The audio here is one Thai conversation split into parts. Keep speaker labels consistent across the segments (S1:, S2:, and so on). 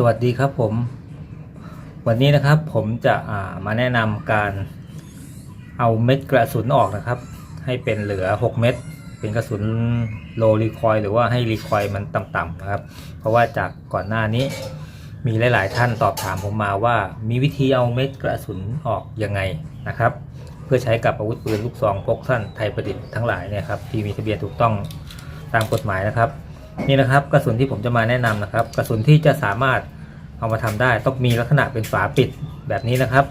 S1: สวัสดีครับผม วันนี้นะครับผมจะามาแนะนำการเอาเม็ดกระสุนออกนะครับ ให้เป็นเหลือ 6 เม็ดเป็นกระสุนโลรีคอยหรือว่าให้รีคอยมันต่ำๆนะครับ เพราะว่าจากก่อนหน้านี้มีหลาย ๆ ท่านตอบถามผมมาว่ามีวิธีเอาเม็ดกระสุนออกยังไงนะครับ เพื่อใช้กับอาวุธปืนลูกซองพกสั้นไทยประดิษฐ์ทั้งหลายเนี่ยครับที่มีทะเบียนถูกต้องตามกฎหมายนะครับ นี่นะครับกระสุนที่ผมจะมาแนะนำนะครับ กระสุนที่จะสามารถเอามาทำได้ต้องมีลักษณะเป็นฝาปิดแบบนี้นะครับ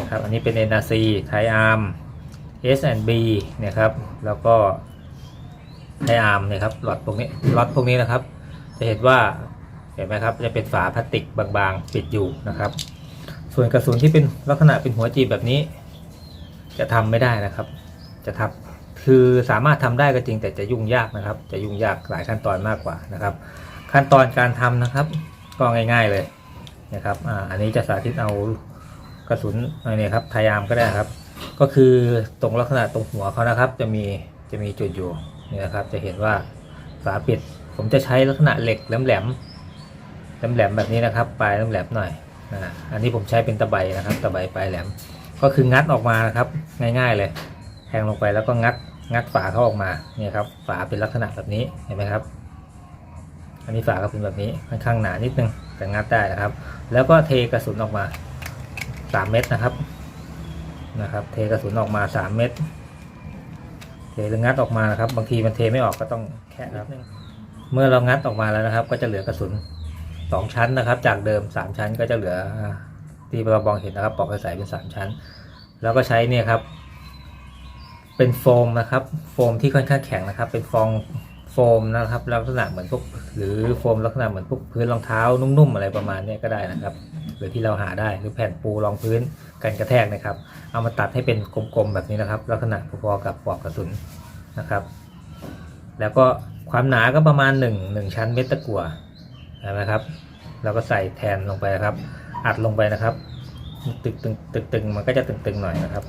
S1: นะครับ อันนี้เป็น NRC Thai Arm S&B เนี่ยครับ แล้วก็ Thai Arm เนี่ยครับหลอดพวกนี้ล็อตพวกนี้นะครับ จะเห็นว่าเห็นไหมครับจะเป็นฝาพลาสติกบางๆ ปิดอยู่นะครับ ส่วนกระสุนที่เป็นลักษณะเป็นหัวจีบแบบนี้ จะทำไม่ได้นะครับ จะทำ คือสามารถทำได้ก็จริงแต่จะยุ่งยากนะครับ จะยุ่งยากหลายขั้นตอนมากกว่านะครับ ขั้นตอนการทำนะครับ ก็ง่าย ๆเลยนะครับอ่าอันนี้จะสาธิตเอากระสุนอะไรเนี่ยครับพยายามก็ได้ครับ ก็คือตรงลักษณะตรงหัวเขานะครับ จะมีจะมีจุดอยู่นี่นะครับ จะเห็นว่าฝาปิด ผมจะใช้ลักษณะเหล็กแหลมๆแหลมๆแบบนี้นะครับ ปลายแหลมๆหน่อยอันนี้ผมใช้เป็นตะไบนะครับ ตะไบปลายแหลม ก็คืองัดออกมานะครับ ง่าย ๆเลย แทงลงไปแล้วก็งัด งัดฝาเขาออกมาเนี่ยครับฝาเป็นลักษณะแบบนี้เห็นไหมครับ อันนี้ฝาก็เป็นแบบนี้ค่อนข้างหนานิดนึงแต่งัดได้นะครับ แล้วก็เทกระสุนออกมาสามเม็ดนะครับนะครับ เทกระสุนออกมาสามเม็ดเทหรืองัดออกมานะครับ บางทีมันเทไม่ออกก็ต้องแค่ครับเมื่อเรางัดออกมาแล้วนะครับ ก็จะเหลือกระสุนสองชั้นนะครับ จากเดิมสามชั้นก็จะเหลือที่เรามองเห็นนะครับปอกกระใสเป็นสามชั้น แล้วก็ใช้เนี่ยครับ เป็นโฟมนะครับ โฟมที่ค่อนข้างแข็งนะครับ เป็นฟองโฟมนะครับ ลักษณะเหมือนพวกหรือโฟมลักษณะเหมือนพวกพื้นรองเท้านุ่มๆอะไรประมาณนี้ก็ได้นะครับ หรือที่เราหาได้หรือแผ่นปูรองพื้นกันกระแทกนะครับ เอามาตัดให้เป็นกลมๆแบบนี้นะครับ ลักษณะพอๆกับปลอกกระสุนนะครับ แล้วก็ความหนาก็ประมาณ1 1ชั้นเม็ดตะกั่วเห็นไหมครับแล้วก็ใส่แทนลงไปนะครับ อัดลงไปนะครับ ตึกตึงตึกตึงมันก็จะตึงๆหน่อยนะครับ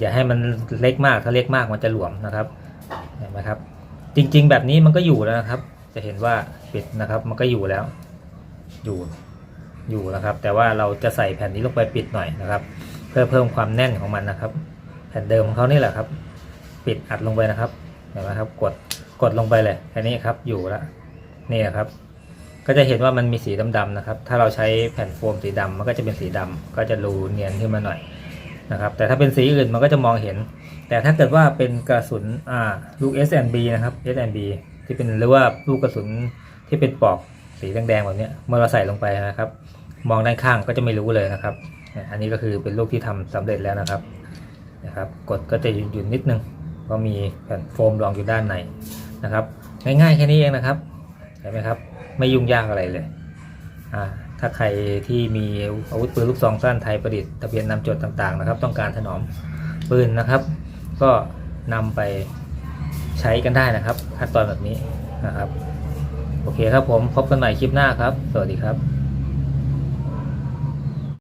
S1: อย่าให้มันเล็กมากถ้าเล็กมากมันจะหลวมนะครับเห็นไหมครับ จริง ๆ แบบนี้มันก็อยู่แล้วนะครับ จะเห็นว่าปิดนะครับมันก็อยู่แล้ว อยู่อยู่นะครับ แต่ว่าเราจะใส่แผ่นนี้ลงไปปิดหน่อยนะครับ เพื่อเพิ่มความแน่นของมันนะครับ แผ่นเดิมของเขานี่แหละครับ ปิดอัดลงไปนะครับเห็นไหมครับ กดกดลงไปเลยแค่นี้ครับอยู่แล้วนี่นะครับ ก็จะเห็นว่ามันมีสีดำๆนะครับ ถ้าเราใช้แผ่นโฟมสีดำมันก็จะเป็นสีดำก็จะรูเนียนขึ้นมาหน่อย นะครับ แต่ถ้าเป็นสีอื่นมันก็จะมองเห็น แต่ถ้าเกิดว่าเป็นกระสุนอ่าลูก S&B นะครับ S&B ที่เป็นหรือว่าลูกกระสุนที่เป็นปลอกสีแดงๆแบบนี้เมื่อเราใส่ลงไปนะครับ มองด้านข้างก็จะไม่รู้เลยนะครับ อันนี้ก็คือเป็นลูกที่ทำสำเร็จแล้วนะครับนะครับ กดก็จะหยุ่นๆนิดนึงเพราะมีแผ่นโฟมรองอยู่ด้านในนะครับ ง่ายๆแค่นี้เองนะครับเห็นไหมครับ ไม่ยุ่งยากอะไรเลยอ่า ถ้าใครที่มีอาวุธปืนลูกซองสั้นไทยประดิษฐ์ทะเบียนนำจดต่างๆนะครับ ต้องการถนอมปืนนะครับ ก็นำไปใช้กันได้นะครับขั้นตอนแบบนี้นะครับ โอเคครับผมพบกันใหม่คลิปหน้าครับ สวัสดีครับ